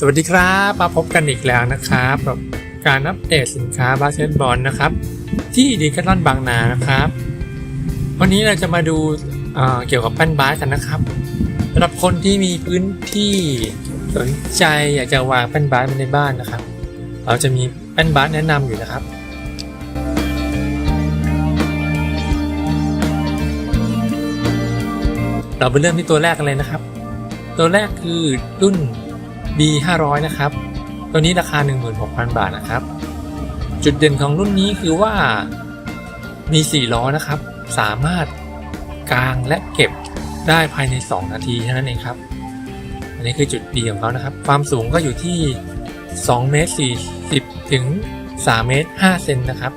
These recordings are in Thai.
สวัสดีครับมาพบกันอีกแล้วนะครับกับการอัปเดตสินค้าบาสเกตบอลนะครับ ที่ดีแคทลอนบางนานะครับ วันนี้เราจะมาดูเเกี่ยวกับแป้นบาสกันนะครับสำหรับคนที่มีพื้นที่สนใจอยากจะวางแป้นบาสในบ้านนะครับ เราจะมีแป้นบาสแนะนำอยู่นะครับเราไปเริ่มที่ตัวแรกกันเลยนะครับ ตัวแรกคือรุ่น B 500 นะครับ ตัวนี้ราคา 16,000 บาทนะครับ จุดเด่นของรุ่นนี้คือว่ามี 4 ล้อนะครับ สามารถกางและเก็บได้ภายใน 2 นาทีเท่านั้นเองครับ อันนี้คือจุดดีของเขานะครับ ความสูงก็อยู่ที่2เมตร40ถึง3เมตร5เซนนะครับ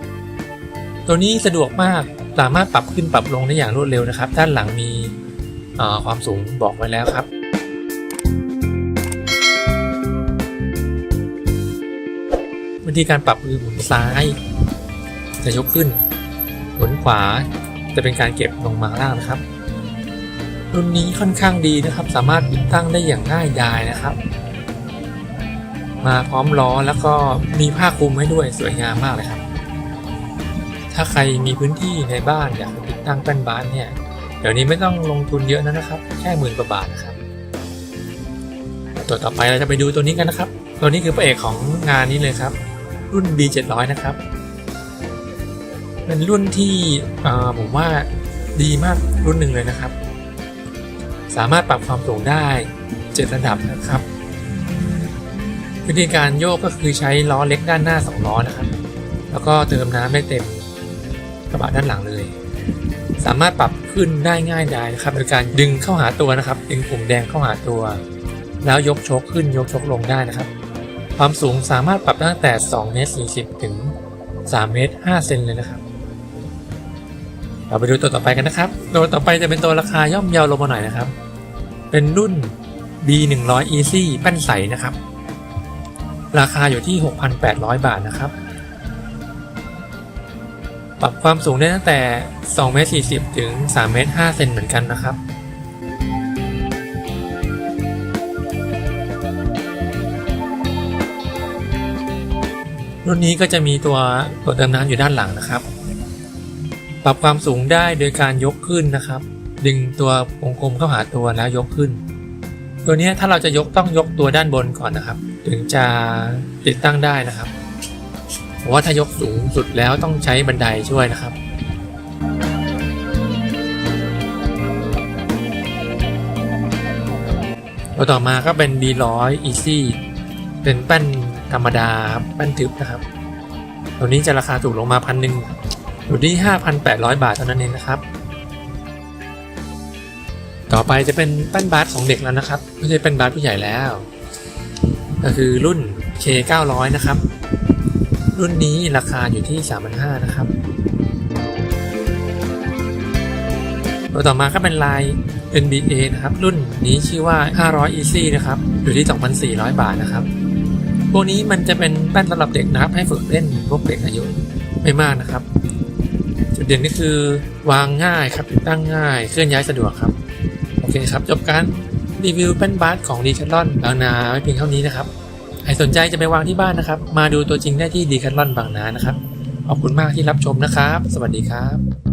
ตัวนี้สะดวกมากสามารถปรับขึ้นปรับลงได้อย่างรวดเร็วนะครับ ด้านหลังมีความสูงบอกไว้แล้วครับ วิธีการปรับคือหมุนซ้าย จะยกขึ้น หมุนขวาจะเป็นการเก็บลงมาล่างนะครับ รุ่นนี้ค่อนข้างดีนะครับ สามารถติดตั้งได้อย่างง่ายดายนะครับ มาพร้อมล้อแล้วก็มีผ้าคลุมให้ด้วยสวยงามมากเลยครับ ถ้าใครมีพื้นที่ในบ้านอยากติดตั้งแป้นบ้าสเนี่ยเดี๋ยวนี้ไม่ต้องลงทุนเยอะนะนะครับ แค่หมื่นกว่าบาทนะครับ ตัวต่อไปเราจะไปดูตัวนี้กันนะครับ ตัวนี้คือพระเอกของงานนี้เลยครับ รุ่น B 700 นะครับ เป็นรุ่นที่ผมว่าดีมากรุ่นหนึ่งเลยนะครับ สามารถปรับความสูงได้ 7 ระดับนะครับ วิธีการโยกก็คือใช้ล้อเล็กด้านหน้า 2 ล้อนะครับ แล้วก็เติมน้ำได้เต็มกระบะด้านหลังเลย สามารถปรับขึ้นได้ง่ายดายนะครับ โดยการดึงเข้าหาตัวนะครับ ดึงปุ่มแดงเข้าหาตัว แล้วยกชกขึ้นยกชกลงได้นะครับ ความสูงสามารถปรับได้ตั้งแต่2เมตร40 ถึง3เมตร5เซนเลยนะครับ เราไปดูตัวต่อไปกันนะครับ ตัวต่อไปจะเป็นตัวราคาย่อมเยาวลงมาหน่อยนะครับ เป็นรุ่น B 1 0 0 Easy แป้นใสนะครับ ราคาอยู่ที่ 6,800 บาทนะครับ ปรับความสูงได้ตั้งแต่2เมตร40 ถึง3เมตร5เซนเหมือนกันนะครับ รุ่นนี้ก็จะมีตัวตัวเติมน้ำอยู่ด้านหลังนะครับ ปรับความสูงได้โดยการยกขึ้นนะครับ ดึงตัววงกลมเข้าหาตัวแล้วยกขึ้น ตัวนี้ถ้าเราจะยกต้องยกตัวด้านบนก่อนนะครับ ถึงจะติดตั้งได้นะครับเพราะว่าถ้ายกสูงสุดแล้วต้องใช้บันไดช่วยนะครับตัวต่อมาก็เป็น B100 Easy เป็นแป้น ธรรมดาครับแป้นทึบนะครับ ตัวนี้จะราคาถูกลงมาพันหนึ่งอยู่ที่ 5,800 บาทเท่านั้นเองนะครับ ต่อไปจะเป็นแป้นบาสของเด็กแล้วนะครับ ไม่ใช่แป้นบาสผู้ใหญ่แล้ว ก็คือรุ่น K900 นะครับ รุ่นนี้ราคาอยู่ที่ 3,500 นะครับตัวต่อมาก็เป็นลาย NBA นะครับ รุ่นนี้ชื่อว่า 500 Easy นะครับ อยู่ที่ 2,400 บาทนะครับ พวกนี้มันจะเป็นแป้นสำหรับเด็กนะครับ ให้ฝึกเล่นพวกเด็กอายุไม่มากนะครับ จุดเด่นก็คือวางง่ายครับติดตั้งง่ายเคลื่อนย้ายสะดวกครับ โอเคครับ จบการรีวิวแป้นบาสของดีแคทลอนบางนาไว้เพียงเท่านี้นะครับใครสนใจจะไปวางที่บ้านนะครับ มาดูตัวจริงได้ที่ดีแคทลอนบางนานะครับขอบคุณมากที่รับชมนะครับ สวัสดีครับ